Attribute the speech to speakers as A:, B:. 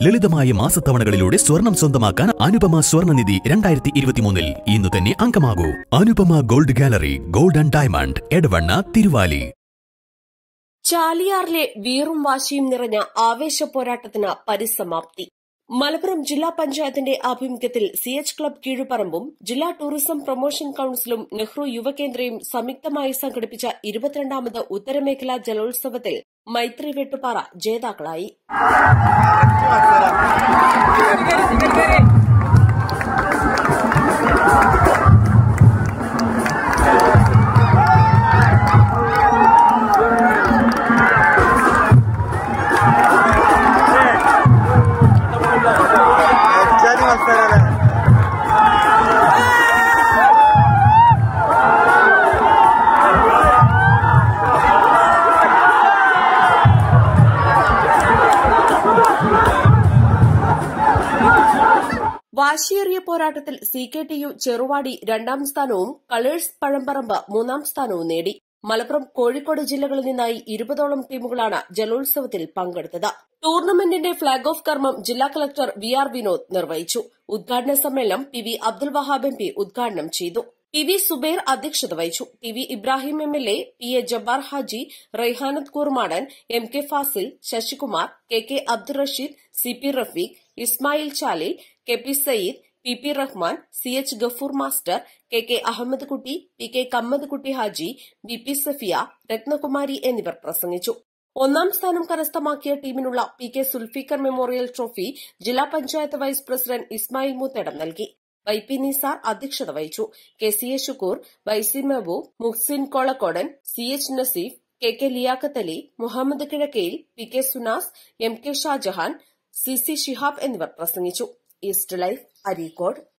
A: ലളിതമായ മാസത്തവണകളിലൂടെ സ്വർണം സ്വന്തമാക്കാൻ അനുപമ സ്വർണനിധി രണ്ടായിരത്തി ഇരുപത്തിമൂന്നിൽ ഇന്ന് തന്നെ അംഗമാകൂ. Anupama gold gallery gold and diamond Edavanna Thiruvali.
B: ചാലിയാറിലെ വീറും വാശിയും നിറഞ്ഞ ആവേശ പോരാട്ടത്തിന് പരിസമാപ്തി. മലപ്പുറം ജില്ലാ പഞ്ചായത്തിന്റെ ആഭിമുഖ്യത്തിൽ സി എച്ച് ക്ലബ് കീഴുപറമ്പും ജില്ലാ ടൂറിസം പ്രൊമോഷൻ കൌൺസിലും നെഹ്റു യുവകേന്ദ്രയും സംയുക്തമായി സംഘടിപ്പിച്ച ഇരുപത്തിരണ്ടാമത് ഉത്തരമേഖലാ ജലോത്സവത്തിൽ മൈത്രി വെട്ടുപാറ ജേതാക്കളായി വാശിയേറിയ പോരാട്ടത്തിൽ C K T U Cheruvadi രണ്ടാം സ്ഥാനവും കളേഴ്സ് പഴമ്പറമ്പ് മൂന്നാം സ്ഥാനവും നേടി. മലപ്പുറം കോഴിക്കോട് ജില്ലകളിൽ നിന്നായി ഇരുപതോളം ടീമുകളാണ് ജലോത്സവത്തിൽ പങ്കെടുത്തത്. ടൂർണമെന്റിന്റെ ഫ്ളാഗ് ഓഫ് കർമ്മം ജില്ലാ കളക്ടർ വി ആർ വിനോദ് നിർവഹിച്ചു. ഉദ്ഘാടന സമ്മേളനം P V Abdul Wahab M P ഉദ്ഘാടനം ചെയ്തു. പി വി സുബൈർ അധ്യക്ഷത വഹിച്ചു. T V Ibrahim M L A P A Jabbar Haji Raihanath Koormadan M K Fazil Sasikumar K K Abdul Rasheed C P Rafeeq Ismail Chalil K P Sayyid P P Rahman C H Gafoor master K K Ahammed Kutty P K Kammad Kutty Haji V P Safiya Rathnakumari എന്നിവർ പ്രസംഗിച്ചു. ഒന്നാം സ്ഥാനം കരസ്ഥമാക്കിയ ടീമിനുള്ള P K Zulfikar memorial trophy ജില്ലാ panchayat vice president Ismail Moothedam നൽകി. Y P Nisar അധ്യക്ഷത വഹിച്ചു. K C A Shukoor Y C Mehaboob Muhsin Kolakkodan C H Naseef K K Liyakath Ali Muhammad Kizhakkayil P K Sunas M K Shajahan C C Shihab എന്നിവർ പ്രസംഗിച്ചു. East life Areekode.